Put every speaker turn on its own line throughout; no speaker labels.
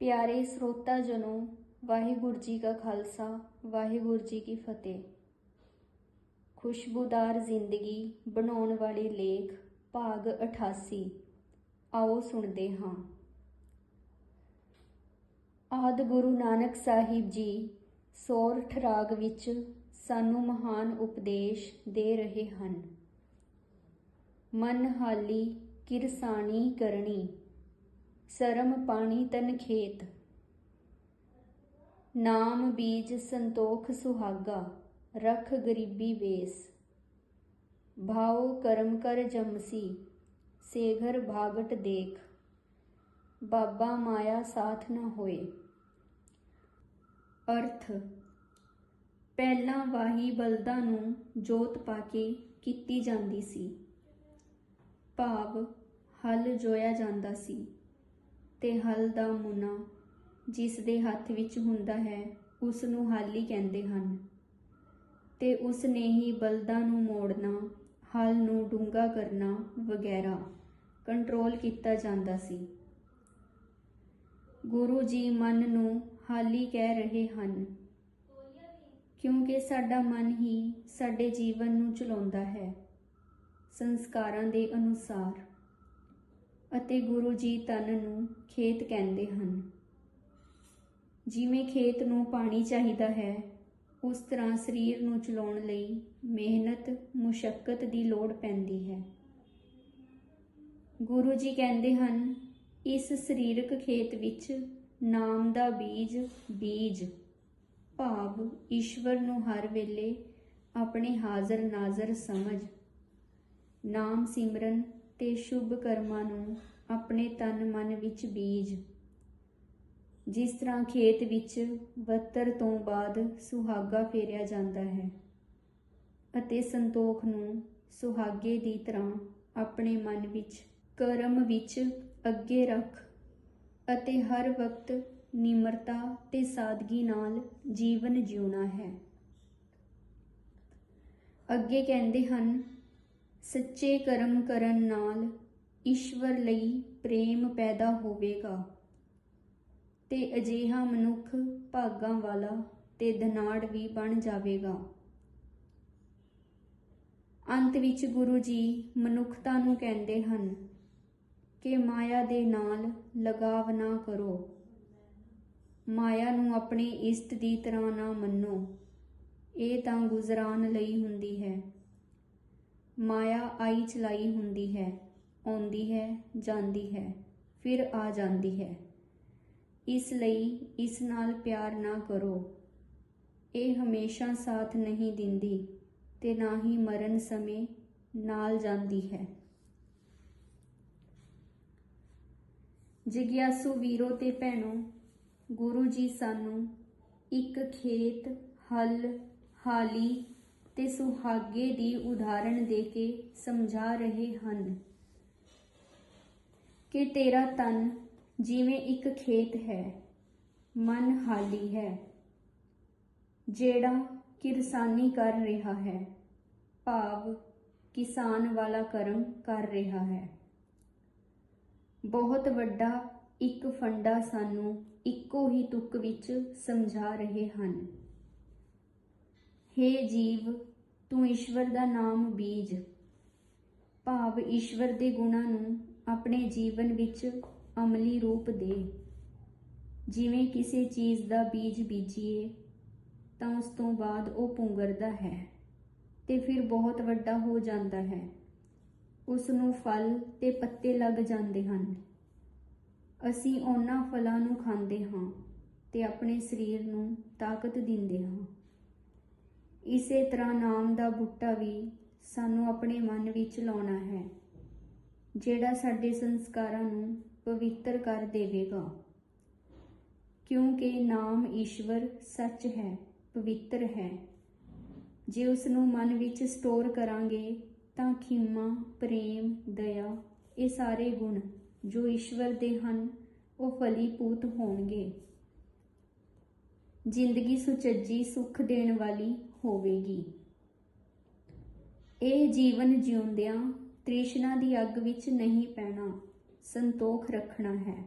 ਪਿਆਰੇ ਸਰੋਤਾ ਜਨੋ, ਵਾਹਿਗੁਰੂ ਜੀ ਕਾ ਖਾਲਸਾ, ਵਾਹਿਗੁਰੂ ਜੀ ਕੀ ਫਤਿਹ। ਖੁਸ਼ਬੂਦਾਰ ਜ਼ਿੰਦਗੀ ਬਣਾਉਣ ਵਾਲੇ ਲੇਖ, ਭਾਗ 88 ਆਓ ਸੁਣਦੇ ਹਾਂ। ਆਦ ਗੁਰੂ ਨਾਨਕ ਸਾਹਿਬ ਜੀ ਸੋਰਠ ਰਾਗ ਵਿੱਚ ਸਾਨੂੰ ਮਹਾਨ ਉਪਦੇਸ਼ ਦੇ ਰਹੇ ਹਨ। ਮਨ ਹਾਲੀ ਕਿਰਸਾਣੀ ਕਰਨੀ। ਸਰਮ ਪਾਣੀ ਤਨ ਖੇਤ। ਨਾਮ ਬੀਜ ਸੰਤੋਖ ਸੁਹਾਗਾ, ਰਖ ਗਰੀਬੀ ਵੇਸ। ਭਾਉ ਕਰਮ ਕਰ ਜਮਸੀ, ਸੇਘਰ ਭਾਗਟ ਦੇਖ। ਬਾਬਾ ਮਾਇਆ ਸਾਥ ਨਾ ਹੋਏ। ਅਰਥ, ਪਹਿਲਾਂ ਵਾਹੀ ਬਲਦਾਂ ਨੂੰ ਜੋਤ ਪਾ ਕੇ ਕੀਤੀ ਜਾਂਦੀ ਸੀ। ਭਾਵ, ਹਲ ਜੋਇਆ ਜਾਂਦਾ ਸੀ। ਤੇ ਹਲ ਦਾ ਮੁਨਾ ਜਿਸ ਦੇ ਹੱਥ ਵਿੱਚ ਹੁੰਦਾ ਹੈ ਉਸ ਨੂੰ ਹਾਲੀ ਕਹਿੰਦੇ ਹਨ। ਤੇ ਉਸ ਨੇ ਹੀ ਬਲਦਾਂ ਨੂੰ ਮੋੜਨਾ, ਹਲ ਨੂੰ ਡੂੰਗਾ ਕਰਨਾ ਵਗੈਰਾ ਕੰਟਰੋਲ ਕੀਤਾ ਜਾਂਦਾ ਸੀ। ਗੁਰੂ ਜੀ ਮਨ ਨੂੰ ਹਾਲੀ ਕਹਿ ਰਹੇ ਹਨ, ਕਿਉਂਕਿ ਸਾਡਾ ਮਨ ਹੀ ਸਾਡੇ ਜੀਵਨ ਨੂੰ ਚਲਾਉਂਦਾ ਹੈ। ਸੰਸਕਾਰਾਂ ਦੇ ਅਨੁਸਾਰ ਅਤੇ ਗੁਰੂ ਜੀ ਤਨ ਨੂੰ ਖੇਤ ਕਹਿੰਦੇ ਹਨ। ਜਿਵੇਂ ਖੇਤ ਨੂੰ ਪਾਣੀ ਚਾਹੀਦਾ ਹੈ, ਉਸ ਤਰ੍ਹਾਂ ਸਰੀਰ ਨੂੰ ਚਲਾਉਣ ਲਈ ਮਿਹਨਤ ਮੁਸ਼ਕਲ ਦੀ ਲੋੜ ਪੈਂਦੀ ਹੈ। ਗੁਰੂ ਜੀ ਕਹਿੰਦੇ ਹਨ, ਇਸ ਸਰੀਰਕ ਖੇਤ ਵਿੱਚ ਨਾਮ ਦਾ ਬੀਜ ਬੀਜ, ਭਾਵ ਈਸ਼ਵਰ ਨੂੰ ਹਰ ਵੇਲੇ ਆਪਣੇ ਹਾਜ਼ਰ ਨਾਜ਼ਰ ਸਮਝ। ਨਾਮ ਸਿਮਰਨ ਤੇ ਸ਼ੁਭ ਕਰਮਾਂ ਨੂੰ ਆਪਣੇ ਤਨ ਮਨ ਵਿੱਚ ਬੀਜ। ਜਿਸ ਤਰ੍ਹਾਂ ਖੇਤ ਵਿੱਚ ਬੱਤਰ ਤੋਂ ਬਾਅਦ ਸੁਹਾਗਾ ਫੇਰਿਆ ਜਾਂਦਾ ਹੈ ਅਤੇ ਸੰਤੋਖ ਨੂੰ ਸੁਹਾਗੇ ਦੀ ਤਰ੍ਹਾਂ ਆਪਣੇ ਮਨ ਵਿੱਚ ਕਰਮ ਵਿੱਚ ਅੱਗੇ ਰੱਖ ਅਤੇ ਹਰ ਵਕਤ ਨਿਮਰਤਾ ਤੇ ਸਾਦਗੀ ਨਾਲ ਜੀਵਨ ਜਿਉਣਾ ਹੈ। ਅੱਗੇ ਕਹਿੰਦੇ ਹਨ ਸੱਚੇ ਕਰਮ ਕਰਨ ਨਾਲ ਈਸ਼ਵਰ ਲਈ ਪ੍ਰੇਮ ਪੈਦਾ ਹੋਵੇਗਾ ਤੇ ਅਜੀਹਾ ਮਨੁੱਖ ਭਾਗਾਂ ਵਾਲਾ ਤੇ ਧਨਾੜ ਵੀ ਬਣ ਜਾਵੇਗਾ। ਅੰਤ ਵਿੱਚ ਗੁਰੂ ਜੀ ਮਨੁੱਖਤਾ ਨੂੰ ਕਹਿੰਦੇ ਹਨ ਕਿ ਮਾਇਆ ਦੇ ਨਾਲ ਲਗਾਵ ਨਾ ਕਰੋ। ਮਾਇਆ ਨੂੰ ਆਪਣੇ ਇਸ਼ਟ ਦੀ ਤਰ੍ਹਾਂ ਨਾ ਮੰਨੋ। ਇਹ ਤਾਂ ਗੁਜ਼ਰਾਨ ਲਈ ਹੁੰਦੀ ਹੈ। ਮਾਇਆ ਆਈ ਚਲਾਈ ਹੁੰਦੀ ਹੈ, ਆਉਂਦੀ ਹੈ, ਜਾਂਦੀ ਹੈ, ਫਿਰ ਆ ਜਾਂਦੀ ਹੈ। ਇਸ ਲਈ ਇਸ ਨਾਲ ਪਿਆਰ ਨਾ ਕਰੋ। ਇਹ ਹਮੇਸ਼ਾ ਸਾਥ ਨਹੀਂ ਦਿੰਦੀ ਤੇ ਨਾ ਹੀ ਮਰਨ ਸਮੇਂ ਨਾਲ ਜਾਂਦੀ ਹੈ। ਜਿਗਿਆਸੂ ਵੀਰੋ ਤੇ ਭੈਣੋ, ਗੁਰੂ ਜੀ ਸਾਨੂੰ ਇੱਕ ਖੇਤ, ਹਲ, ਹਾਲੀ ਤੇ ਸੁਹਾਗੇ ਦੀ ਉਦਾਹਰਣ ਦੇ ਕੇ ਸਮਝਾ ਰਹੇ ਹਨ। ਕਿ ਤੇਰਾ ਤਨ ਜਿਵੇਂ ਇੱਕ ਖੇਤ ਹੈ, ਮਨ ਹਾਲੀ ਹੈ, ਜਿਹੜਾ ਕਿਰਸਾਨੀ ਕਰ ਰਿਹਾ ਹੈ, ਭਾਵ ਕਿਸਾਨ ਵਾਲਾ ਕਰਮ ਕਰ ਰਿਹਾ ਹੈ। ਬਹੁਤ ਵੱਡਾ ਇੱਕ ਫੰਡਾ ਸਾਨੂੰ ਇੱਕੋ ਹੀ ਤੁਕ ਵਿੱਚ ਸਮਝਾ ਰਹੇ ਹਨ। हे ਜੀਵ, ਤੂੰ ਈਸ਼ਵਰ ਦਾ ਨਾਮ ਬੀਜ। ਭਾਵ ਈਸ਼ਵਰ ਦੇ ਗੁਣਾਂ ਨੂੰ ਆਪਣੇ ਜੀਵਨ ਵਿੱਚ ਅਮਲੀ ਰੂਪ ਦੇ। ਜਿਵੇਂ ਕਿਸੇ ਚੀਜ਼ ਦਾ ਬੀਜ ਬੀਜੀਏ, ਤਾਂ ਉਸ ਤੋਂ ਬਾਅਦ ਉਹ ਪੁੰਗਰਦਾ ਹੈ ਤੇ ਫਿਰ ਬਹੁਤ ਵੱਡਾ ਹੋ ਜਾਂਦਾ ਹੈ। ਉਸ ਨੂੰ ਫਲ ਤੇ ਪੱਤੇ ਲੱਗ ਜਾਂਦੇ ਹਨ। ਅਸੀਂ ਉਹਨਾਂ ਫਲਾਂ ਨੂੰ ਖਾਂਦੇ ਹਾਂ ਤੇ ਆਪਣੇ ਸਰੀਰ ਨੂੰ ਤਾਕਤ ਦਿੰਦੇ ਹਾਂ। ਇਸੇ ਤਰ੍ਹਾਂ ਨਾਮ ਦਾ ਬੂਟਾ ਵੀ ਸਾਨੂੰ ਆਪਣੇ ਮਨ ਵਿੱਚ ਲਾਉਣਾ ਹੈ, ਜਿਹੜਾ ਸਾਡੇ ਸੰਸਕਾਰਾਂ ਨੂੰ ਪਵਿੱਤਰ ਕਰ ਦੇਵੇਗਾ। ਕਿਉਂਕਿ ਨਾਮ ਈਸ਼ਵਰ ਸੱਚ ਹੈ, ਪਵਿੱਤਰ ਹੈ। ਜੇ ਉਸ ਨੂੰ ਮਨ ਵਿੱਚ ਸਟੋਰ ਕਰਾਂਗੇ, ਤਾਂ ਖਿਮਾ, ਪ੍ਰੇਮ, ਦਇਆ, ਇਹ ਸਾਰੇ ਗੁਣ ਜੋ ਈਸ਼ਵਰ ਦੇ ਹਨ, ਉਹ ਫਲੀਪੂਤ ਹੋਣਗੇ। ਜ਼ਿੰਦਗੀ ਸੁਚੱਜੀ ਸੁਖ ਦੇਣ ਵਾਲੀ ਹੋਵੇਗੀ। ਇਹ ਜੀਵਨ ਜਿਉਂਦਿਆਂ ਤ੍ਰਿਸ਼ਨਾ ਦੀ ਅੱਗ ਵਿੱਚ ਨਹੀਂ ਪੈਣਾ, ਸੰਤੋਖ ਰੱਖਣਾ ਹੈ।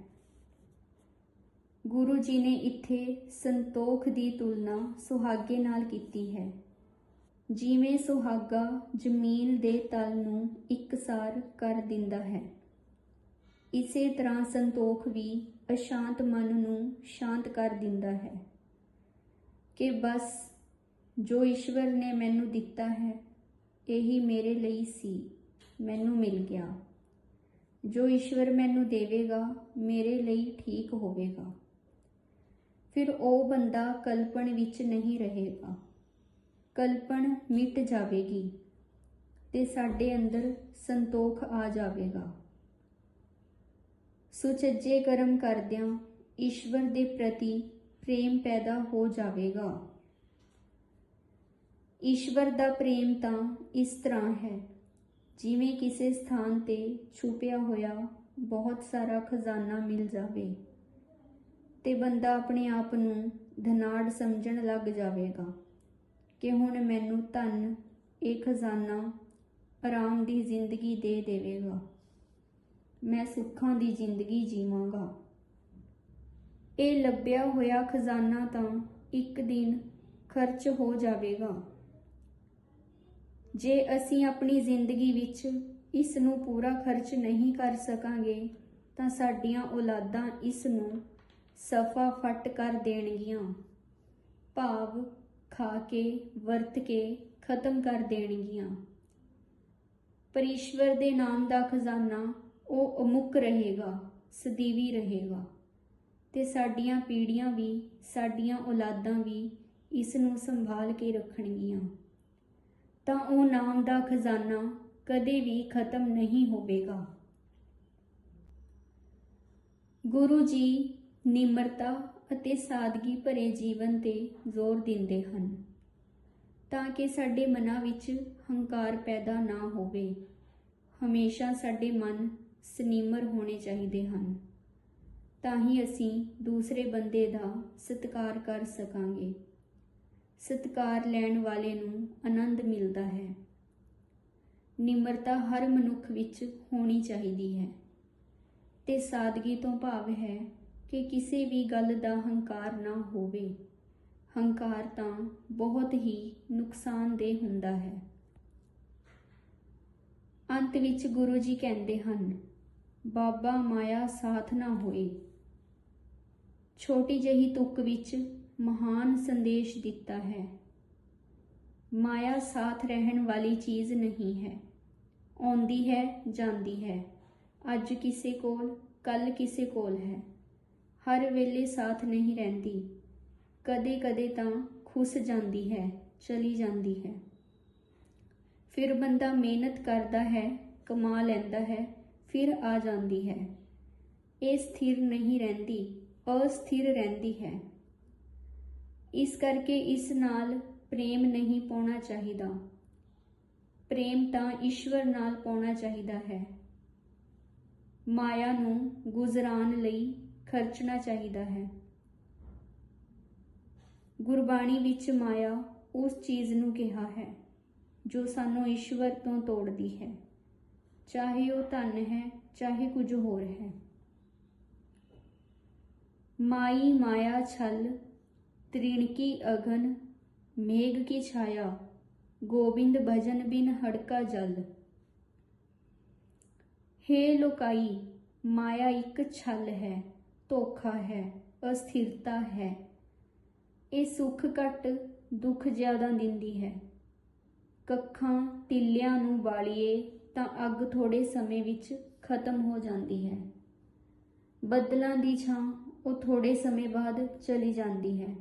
ਗੁਰੂ ਜੀ ਨੇ ਇੱਥੇ ਸੰਤੋਖ ਦੀ ਤੁਲਨਾ ਸੁਹਾਗੇ ਨਾਲ ਕੀਤੀ ਹੈ। ਜਿਵੇਂ ਸੁਹਾਗਾ ਜ਼ਮੀਨ ਦੇ ਤਲ ਨੂੰ ਇਕਸਾਰ ਕਰ ਦਿੰਦਾ ਹੈ, ਇਸੇ ਤਰ੍ਹਾਂ ਸੰਤੋਖ ਵੀ ਅਸ਼ਾਂਤ ਮਨ ਨੂੰ ਸ਼ਾਂਤ ਕਰ ਦਿੰਦਾ ਹੈ ਕਿ ਬਸ ਜੋ ਈਸ਼ਵਰ ਨੇ ਮੈਨੂੰ ਦਿੱਤਾ ਹੈ, ਇਹੀ ਮੇਰੇ ਲਈ ਸੀ, ਮੈਨੂੰ ਮਿਲ ਗਿਆ। ਜੋ ਈਸ਼ਵਰ ਮੈਨੂੰ ਦੇਵੇਗਾ, ਮੇਰੇ ਲਈ ਠੀਕ ਹੋਵੇਗਾ। ਫਿਰ ਉਹ ਬੰਦਾ ਕਲਪਣ ਵਿੱਚ ਨਹੀਂ ਰਹੇਗਾ। ਕਲਪਣ ਮਿਟ ਜਾਵੇਗੀ ਤੇ ਸਾਡੇ ਅੰਦਰ ਸੰਤੋਖ ਆ ਜਾਵੇਗਾ। ਸੁਚੱਜੇ ਕਰਮ ਕਰਦਿਆਂ ਈਸ਼ਵਰ ਦੇ ਪ੍ਰਤੀ ਪ੍ਰੇਮ ਪੈਦਾ ਹੋ ਜਾਵੇਗਾ। ਈਸ਼ਵਰ ਦਾ ਪ੍ਰੇਮ ਤਾਂ ਇਸ ਤਰ੍ਹਾਂ ਹੈ। ਜਿਵੇਂ ਕਿਸੇ ਸਥਾਨ ਤੇ ਛੁਪਿਆ ਹੋਇਆ ਬਹੁਤ ਸਾਰਾ ਖਜ਼ਾਨਾ ਮਿਲ ਜਾਵੇ ਤੇ ਬੰਦਾ ਆਪਣੇ ਆਪ ਨੂੰ ਧਨਾੜ ਸਮਝਣ ਲੱਗ ਜਾਵੇਗਾ ਕਿ ਹੁਣ ਮੈਨੂੰ ਧਨ, ਇਹ ਖਜ਼ਾਨਾ ਆਰਾਮ ਦੀ ਜ਼ਿੰਦਗੀ ਦੇ ਦੇਵੇਗਾ। ਮੈਂ ਸੁੱਖਾਂ ਦੀ ਜ਼ਿੰਦਗੀ ਜੀਵਾਂਗਾ। ਇਹ ਲੱਭਿਆ ਹੋਇਆ ਖਜ਼ਾਨਾ ਤਾਂ ਇੱਕ ਦਿਨ ਖਰਚ ਹੋ ਜਾਵੇਗਾ। ਜੇ ਅਸੀਂ ਆਪਣੀ ਜ਼ਿੰਦਗੀ ਵਿੱਚ ਇਸ ਨੂੰ ਪੂਰਾ ਖਰਚ ਨਹੀਂ ਕਰ ਸਕਾਂਗੇ, ਤਾਂ ਸਾਡੀਆਂ ਔਲਾਦਾਂ ਇਸ ਨੂੰ ਸਫਾ ਫਟ ਕਰ ਦੇਣਗੀਆਂ। ਭਾਵ ਖਾ ਕੇ, ਵਰਤ ਕੇ ਖਤਮ ਕਰ ਦੇਣਗੀਆਂ। ਪਰ ਈਸ਼ਵਰ ਦੇ ਨਾਮ ਦਾ ਖਜ਼ਾਨਾ ਉਹ ਅਮੁੱਕ ਰਹੇਗਾ, ਸਦੀਵੀ ਰਹੇਗਾ ਤੇ ਸਾਡੀਆਂ ਪੀੜ੍ਹੀਆਂ ਵੀ, ਸਾਡੀਆਂ ਔਲਾਦਾਂ ਵੀ ਇਸ ਨੂੰ ਸੰਭਾਲ ਕੇ ਰੱਖਣਗੀਆਂ। ਤਾਂ ਉਹ ਨਾਮ ਦਾ ਖਜ਼ਾਨਾ ਕਦੇ ਵੀ ਖਤਮ ਨਹੀਂ ਹੋਵੇਗਾ। ਗੁਰੂ ਜੀ ਨਿਮਰਤਾ ਅਤੇ ਸਾਦਗੀ ਭਰੇ ਜੀਵਨ ਤੇ ਜ਼ੋਰ ਦਿੰਦੇ ਹਨ ਤਾਂ ਕਿ ਸਾਡੇ ਮਨਾਂ ਵਿੱਚ ਹੰਕਾਰ ਪੈਦਾ ਨਾ ਹੋਵੇ। ਹਮੇਸ਼ਾ ਸਾਡੇ ਮਨ ਸਨੀਮਰ ਹੋਣੇ ਚਾਹੀਦੇ ਹਨ। ਤਾਂ ਹੀ ਅਸੀਂ ਦੂਸਰੇ ਬੰਦੇ ਦਾ ਸਤਿਕਾਰ ਕਰ ਸਕਾਂਗੇ। ਸਤਿਕਾਰ ਲੈਣ ਵਾਲੇ ਨੂੰ ਆਨੰਦ ਮਿਲਦਾ ਹੈ। ਨਿਮਰਤਾ ਹਰ ਮਨੁੱਖ ਵਿੱਚ ਹੋਣੀ ਚਾਹੀਦੀ ਹੈ। ਤੇ ਸਾਦਗੀ ਤੋਂ ਭਾਵ ਹੈ ਕਿ ਕਿਸੇ ਵੀ ਗੱਲ ਦਾ ਹੰਕਾਰ ਨਾ ਹੋਵੇ। ਹੰਕਾਰ ਤਾਂ ਬਹੁਤ ਹੀ ਨੁਕਸਾਨਦੇਹ ਹੁੰਦਾ ਹੈ। ਅੰਤ ਵਿੱਚ ਗੁਰੂ ਜੀ ਕਹਿੰਦੇ ਹਨ, ਬਾਬਾ ਮਾਇਆ ਸਾਥ ਨਾ ਹੋਏ। ਛੋਟੀ ਜਿਹੀ ਤੁਕ ਵਿੱਚ ਮਹਾਨ ਸੰਦੇਸ਼ ਦਿੱਤਾ ਹੈ। ਮਾਇਆ ਸਾਥ ਰਹਿਣ ਵਾਲੀ ਚੀਜ਼ ਨਹੀਂ ਹੈ। ਆਉਂਦੀ ਹੈ, ਜਾਂਦੀ ਹੈ। ਅੱਜ ਕਿਸੇ ਕੋਲ ਕੱਲ ਕਿਸੇ ਕੋਲ ਹੈ। ਹਰ ਵੇਲੇ ਸਾਥ ਨਹੀਂ ਰਹਿੰਦੀ। ਕਦੇ-ਕਦੇ ਤਾਂ ਖੁੱਸ ਜਾਂਦੀ ਹੈ, ਚਲੀ ਜਾਂਦੀ ਹੈ। ਫਿਰ ਬੰਦਾ ਮਿਹਨਤ ਕਰਦਾ ਹੈ, ਕਮਾ ਲੈਂਦਾ ਹੈ, ਫਿਰ ਆ ਜਾਂਦੀ ਹੈ। ਇਹ ਸਥਿਰ ਨਹੀਂ ਰਹਿੰਦੀ। ਅਸਥਿਰ ਰਹਿੰਦੀ ਹੈ। ਇਸ ਕਰਕੇ ਇਸ ਨਾਲ ਪ੍ਰੇਮ ਨਹੀਂ ਪਾਉਣਾ ਚਾਹੀਦਾ। ਪ੍ਰੇਮ ਤਾਂ ਈਸ਼ਵਰ ਨਾਲ ਪਾਉਣਾ ਚਾਹੀਦਾ ਹੈ। ਮਾਇਆ ਨੂੰ ਗੁਜ਼ਰਾਨ ਲਈ ਖਰਚਣਾ ਚਾਹੀਦਾ ਹੈ। ਗੁਰਬਾਣੀ ਵਿੱਚ ਮਾਇਆ ਉਸ ਚੀਜ਼ ਨੂੰ ਕਿਹਾ ਹੈ, ਜੋ ਸਾਨੂੰ ਈਸ਼ਵਰ ਤੋਂ ਤੋੜਦੀ ਹੈ। ਚਾਹੇ ਉਹ ਧਨ ਹੈ, ਚਾਹੇ ਕੁਝ ਹੋਰ ਹੈ। ਮਾਈ ਮਾਇਆ ਛਲ ਤ੍ਰਿਣਕੀ ਅਗਨ, ਮੇਘ ਕੀ ਛਾਇਆ, ਗੋਬਿੰਦ ਭਜਨ ਬਿਨ ਹੜਕਾ ਜਲ। ਹੇ ਲੋਕਾਈ, ਮਾਇਆ ਇੱਕ ਛਲ ਹੈ, ਧੋਖਾ ਹੈ, ਅਸਥਿਰਤਾ ਹੈ। ਇਹ ਸੁੱਖ ਘੱਟ, ਦੁੱਖ ਜ਼ਿਆਦਾ ਦਿੰਦੀ ਹੈ। ਕੱਖਾਂ ਤਿੱਲਿਆਂ ਨੂੰ ਬਾਲੀਏ ਤਾਂ ਅੱਗ ਥੋੜੇ ਸਮੇਂ ਵਿੱਚ ਖਤਮ ਹੋ ਜਾਂਦੀ ਹੈ। ਬੱਦਲਾਂ ਦੀ ਛਾਂ ਉਹ ਥੋੜੇ ਸਮੇਂ ਬਾਅਦ ਚਲੀ ਜਾਂਦੀ ਹੈ।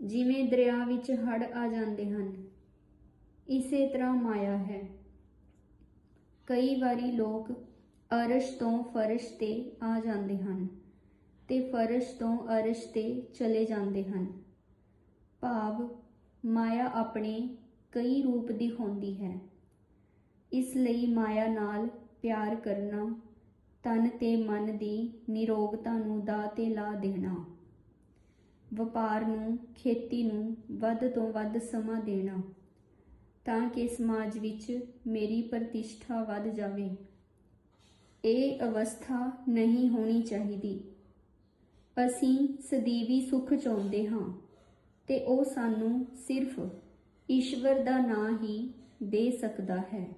ਜਿਵੇਂ ਦਰਿਆ ਵਿੱਚ ਹੜ ਆ ਜਾਂਦੇ ਹਨ, ਇਸੇ ਤਰ੍ਹਾਂ ਮਾਇਆ ਹੈ। ਕਈ ਵਾਰੀ ਲੋਕ ਅਰਸ਼ ਤੋਂ ਫਰਸ਼ ਤੇ ਆ ਜਾਂਦੇ ਹਨ ਤੇ ਫਰਸ਼ ਤੋਂ ਅਰਸ਼ ਤੇ ਚਲੇ ਜਾਂਦੇ ਹਨ। ਭਾਵ ਮਾਇਆ ਆਪਣੇ ਕਈ ਰੂਪ ਦਿਖਾਉਂਦੀ ਹੈ। ਇਸ ਲਈ ਮਾਇਆ ਨਾਲ ਪਿਆਰ ਕਰਨਾ ਤਨ ਤੇ ਮਨ ਦੀ ਨਿਰੋਗਤਾ ਨੂੰ ਦਾ ਤੇ ਲਾ ਦੇਣਾ। ਵਪਾਰ ਨੂੰ, ਖੇਤੀ ਨੂੰ ਵੱਧ ਤੋਂ ਵੱਧ ਸਮਾਂ ਦੇਣਾ, ਤਾਂ ਕਿ ਸਮਾਜ ਵਿੱਚ ਮੇਰੀ ਪ੍ਰਤਿਸ਼ਠਾ ਵੱਧ ਜਾਵੇ। ਇਹ ਅਵਸਥਾ ਨਹੀਂ ਹੋਣੀ ਚਾਹੀਦੀ। ਅਸੀਂ ਸਦੀਵੀ ਸੁਖ ਚਾਹੁੰਦੇ ਹਾਂ ਤੇ ਉਹ ਸਾਨੂੰ ਸਿਰਫ ਈਸ਼ਵਰ ਦਾ ਨਾਂ ਹੀ ਦੇ ਸਕਦਾ ਹੈ।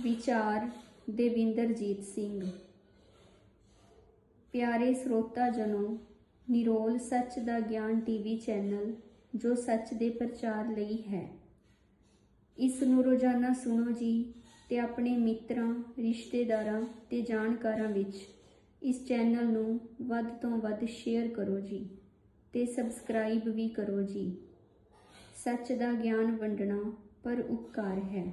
ਵਿਚਾਰ ਦੇਵਿੰਦਰਜੀਤ ਸਿੰਘ। ਪਿਆਰੇ ਸਰੋਤਾ ਜਨੋ, ਨਿਰੋਲ ਸੱਚ ਦਾ ਗਿਆਨ ਟੀਵੀ ਚੈਨਲ, ਜੋ ਸੱਚ ਦੇ ਪ੍ਰਚਾਰ ਲਈ ਹੈ। ਇਸ ਨੂੰ ਰੋਜ਼ਾਨਾ ਸੁਣੋ ਜੀ ਤੇ ਆਪਣੇ ਮਿੱਤਰਾਂ, ਰਿਸ਼ਤੇਦਾਰਾਂ ਤੇ ਜਾਣਕਾਰਾਂ ਵਿੱਚ ਇਸ ਚੈਨਲ ਨੂੰ ਵੱਧ ਤੋਂ ਵੱਧ ਸ਼ੇਅਰ ਕਰੋ ਜੀ ਤੇ ਸਬਸਕ੍ਰਾਈਬ ਵੀ ਕਰੋ ਜੀ। ਸੱਚ ਦਾ ਗਿਆਨ ਵੰਡਣਾ ਪਰ ਉਪਕਾਰ ਹੈ।